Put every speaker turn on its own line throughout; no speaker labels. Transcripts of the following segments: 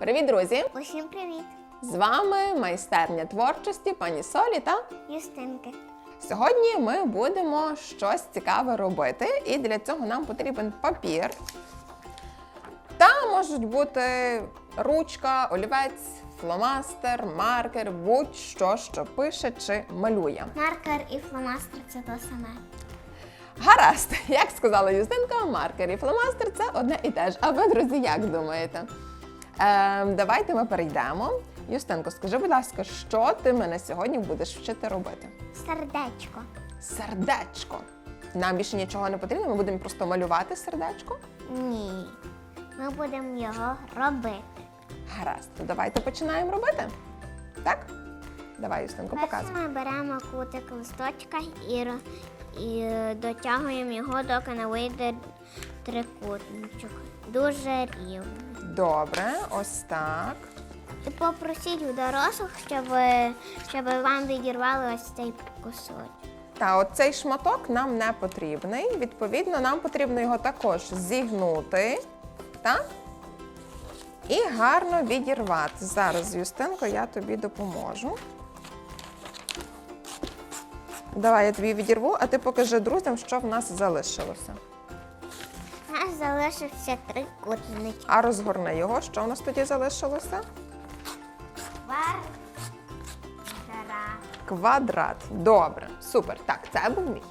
Привіт, друзі!
Усім привіт!
З вами майстерня творчості пані Солі та
Юстинки.
сьогодні ми будемо щось цікаве робити, і для цього нам потрібен папір. Та можуть бути ручка, олівець, фломастер, маркер, будь-що, що пише чи малює.
Маркер і фломастер це то саме.
Гаразд, як сказала Юстинка, маркер і фломастер це одне і те ж. А ви, друзі, як думаєте? Ем, давайте ми перейдемо. Юстинко, скажи, будь ласка, що ти мене сьогодні будеш вчити робити?
Сердечко.
Сердечко. Нам більше нічого не потрібно, ми будемо просто малювати сердечко.
Ні. Ми будемо його робити.
Гаразд, то давайте починаємо робити. Так? Давай, Юстинко, показуй.
ми беремо кутик листочка і, і дотягуємо його, доки не вийде трикутничок. Дуже рівно.
Добре, ось так.
І попросіть у дорослих, щоб, щоб вам відірвали ось цей кусочок.
Та оцей шматок нам не потрібний. Відповідно, нам потрібно його також зігнути. Так? І гарно відірвати. Зараз, Юстинко, я тобі допоможу. Давай я тобі відірву, а ти покажи друзям, що в нас залишилося.
У нас залишився трикутничок.
А розгорни його, що в нас тоді залишилося?
Квадрат.
Квадрат. Добре, супер. Так, це був мій.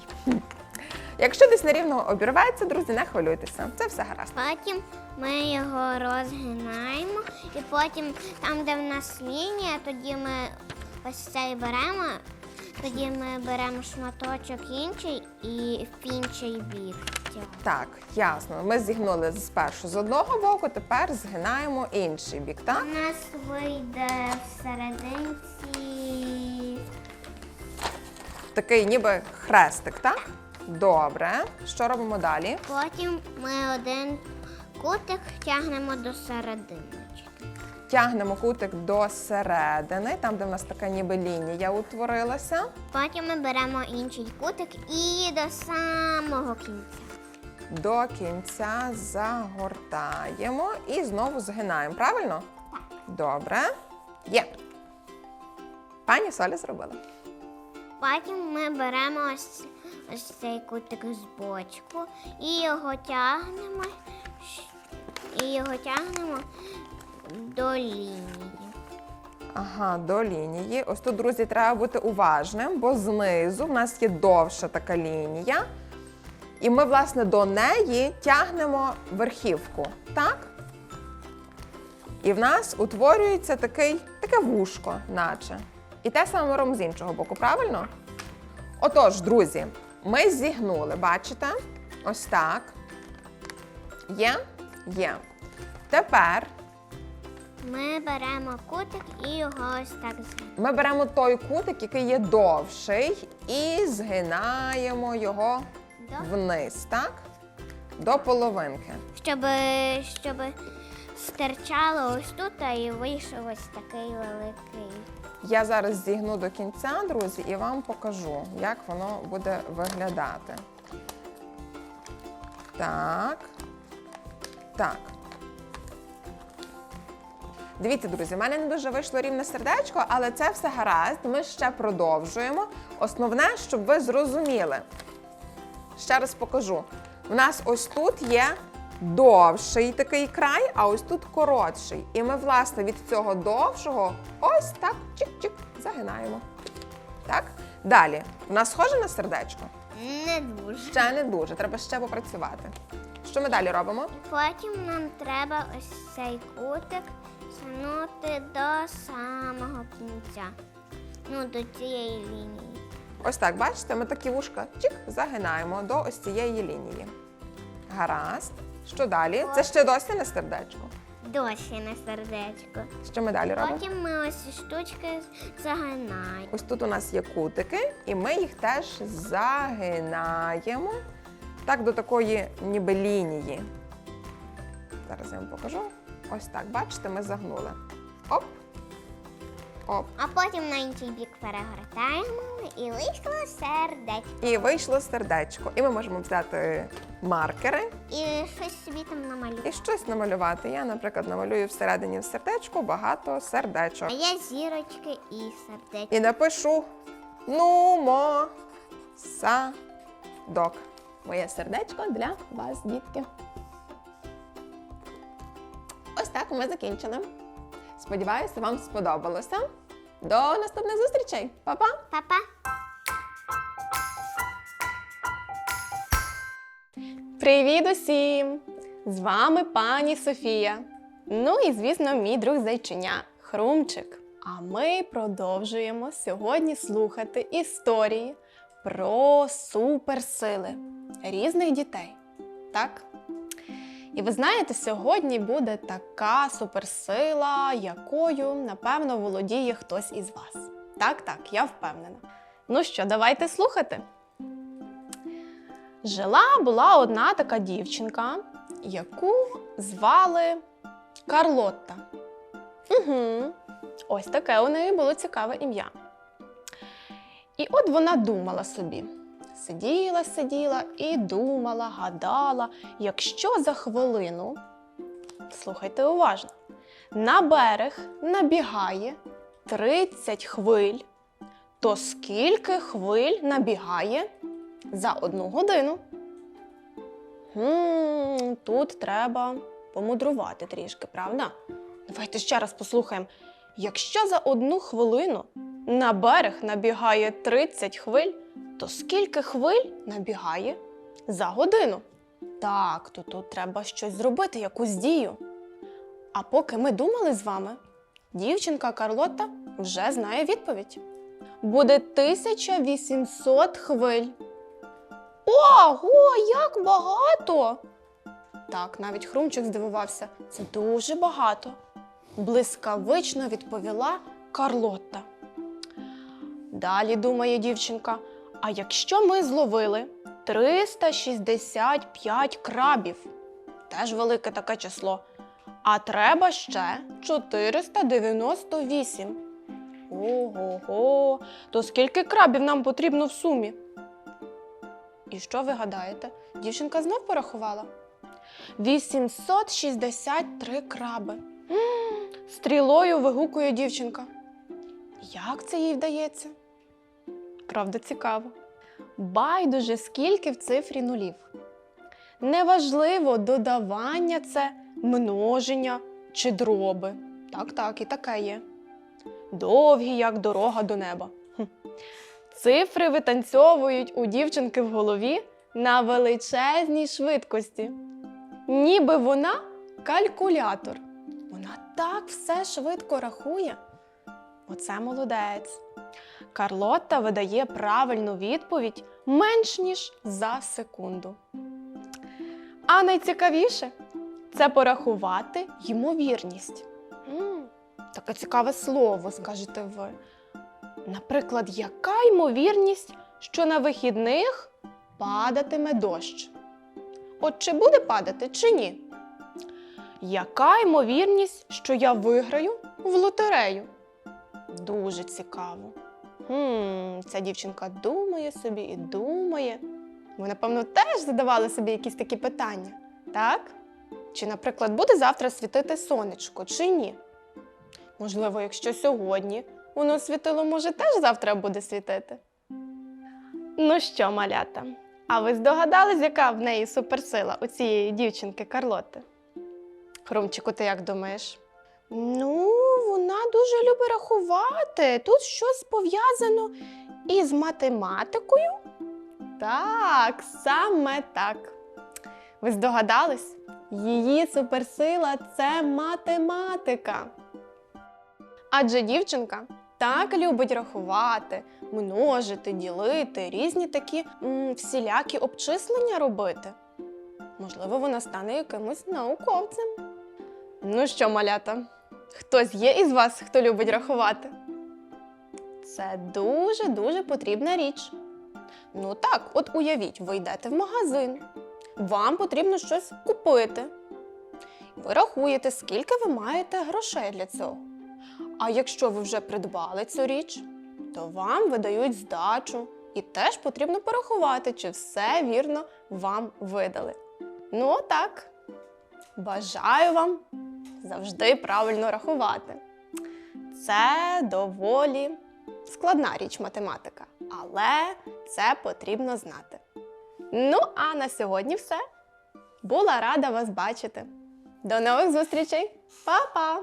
Якщо десь нерівно обірветься, друзі, не хвилюйтеся. Це все гаразд.
Потім ми його розгинаємо, і потім там, де в нас лінія, тоді ми ось цей беремо, тоді ми беремо шматочок інший і в інший бік.
Так, ясно. Ми зігнули спершу з одного боку, тепер згинаємо інший бік,
У нас вийде всерединці.
Такий ніби хрестик, так? Добре. Що робимо далі?
Потім ми один кутик тягнемо до середини.
Тягнемо кутик до середини, там, де в нас така ніби лінія утворилася.
Потім ми беремо інший кутик і до самого кінця.
До кінця загортаємо і знову згинаємо. Правильно?
Так.
Добре. Є. Пані Соля зробила.
Потім ми беремо ось, ось цей кутик з бочку і його тягнемо, і його тягнемо до лінії.
Ага, до лінії. Ось тут, друзі, треба бути уважним, бо знизу в нас є довша така лінія. І ми, власне, до неї тягнемо верхівку. Так? І в нас утворюється такий, таке вушко, наче. І те саме робимо з іншого боку, правильно? Отож, друзі, ми зігнули, бачите? Ось так. Є? Є. Тепер
Ми беремо кутик і його ось так згинаємо.
Ми беремо той кутик, який є довший, і згинаємо його
До-
вниз, так? До половинки.
Щоб, щоб стирчало ось тут а і вийшов ось такий великий.
Я зараз зігну до кінця, друзі, і вам покажу, як воно буде виглядати. Так. Так. Дивіться, друзі, в мене не дуже вийшло рівне сердечко, але це все гаразд. Ми ще продовжуємо. Основне, щоб ви зрозуміли. Ще раз покажу. У нас ось тут є довший такий край, а ось тут коротший. І ми, власне, від цього довшого ось так чик-чик загинаємо. Так? Далі. У нас схоже на сердечко?
Не дуже.
Ще не дуже, треба ще попрацювати. Що ми далі робимо?
Потім нам треба ось цей кутик тягнути до самого кінця. Ну, до цієї лінії.
Ось так, бачите, ми такі вушка чик, загинаємо до ось цієї лінії. Гаразд. Що далі? Це ще досі не сердечко.
Досі не сердечко.
Що ми далі робимо?
Потім ми ось ці штучки загинаємо.
Ось тут у нас є кутики, і ми їх теж загинаємо так до такої ніби лінії. Зараз я вам покажу. Ось так, бачите, ми загнули. Оп. Оп.
А потім на інший бік перегортаємо і вийшло сердечко.
І вийшло сердечко. І ми можемо взяти маркери
І щось собі там намалюємо.
і щось намалювати. Я, наприклад, намалюю всередині в сердечку багато сердечок.
А я зірочки і сердечко.
І напишу нумо садок. Моє сердечко для вас, дітки. Так ми закінчили. Сподіваюся, вам сподобалося. До наступних зустрічей. Па-па!
Па-па!
Привіт усім! З вами пані Софія. Ну і, звісно, мій друг зайчиня Хрумчик. А ми продовжуємо сьогодні слухати історії про суперсили різних дітей. Так? І ви знаєте, сьогодні буде така суперсила, якою, напевно, володіє хтось із вас. Так, так, я впевнена. Ну що, давайте слухати. Жила була одна така дівчинка, яку звали Карлотта. Угу. Ось таке у неї було цікаве ім'я. І от вона думала собі. Сиділа, сиділа і думала, гадала, якщо за хвилину, слухайте уважно, на берег набігає 30 хвиль, то скільки хвиль набігає за одну годину. Хм, тут треба помудрувати трішки, правда? Давайте ще раз послухаємо. Якщо за одну хвилину на берег набігає 30 хвиль, то скільки хвиль набігає за годину? Так, то тут треба щось зробити, якусь дію. А поки ми думали з вами, дівчинка Карлота вже знає відповідь. Буде 1800 хвиль. Ого, як багато! Так, навіть Хрумчик здивувався. Це дуже багато. Блискавично відповіла Карлотта. Далі думає дівчинка: а якщо ми зловили 365 крабів, теж велике таке число, а треба ще 498. Ого-го, то скільки крабів нам потрібно в сумі? І що ви гадаєте? Дівчинка знов порахувала? 863 краби. Стрілою вигукує дівчинка. Як це їй вдається? Правда, цікаво. Байдуже, скільки в цифрі нулів. Неважливо, додавання це множення чи дроби. Так, так, і таке є. Довгі, як дорога до неба. Хм. Цифри витанцьовують у дівчинки в голові на величезній швидкості. Ніби вона калькулятор. Вона так все швидко рахує. Оце молодець. Карлотта видає правильну відповідь менш ніж за секунду. А найцікавіше це порахувати ймовірність. М, таке цікаве слово, скажете ви. Наприклад, яка ймовірність, що на вихідних падатиме дощ? От чи буде падати, чи ні? Яка ймовірність, що я виграю в лотерею? Дуже цікаво. Хм, ця дівчинка думає собі і думає. Ви, напевно, теж задавали собі якісь такі питання, так? Чи, наприклад, буде завтра світити сонечко, чи ні? Можливо, якщо сьогодні воно світило, може, теж завтра буде світити. Ну що, малята, а ви здогадались, яка в неї суперсила у цієї дівчинки Карлоти? Хрумчику, ти як думаєш? Ну, вона дуже любить рахувати. Тут щось пов'язано із математикою. Так, саме так. Ви здогадались? Її суперсила це математика. Адже дівчинка так любить рахувати, множити, ділити, різні такі м, всілякі обчислення робити. Можливо, вона стане якимось науковцем. Ну що, малята, хтось є із вас, хто любить рахувати? Це дуже-дуже потрібна річ. Ну так, от уявіть, ви йдете в магазин, вам потрібно щось купити. Ви рахуєте, скільки ви маєте грошей для цього. А якщо ви вже придбали цю річ, то вам видають здачу, і теж потрібно порахувати, чи все вірно вам видали. Ну, отак. Бажаю вам завжди правильно рахувати. Це доволі складна річ математика, але це потрібно знати. Ну, а на сьогодні все. Була рада вас бачити. До нових зустрічей! Па-па!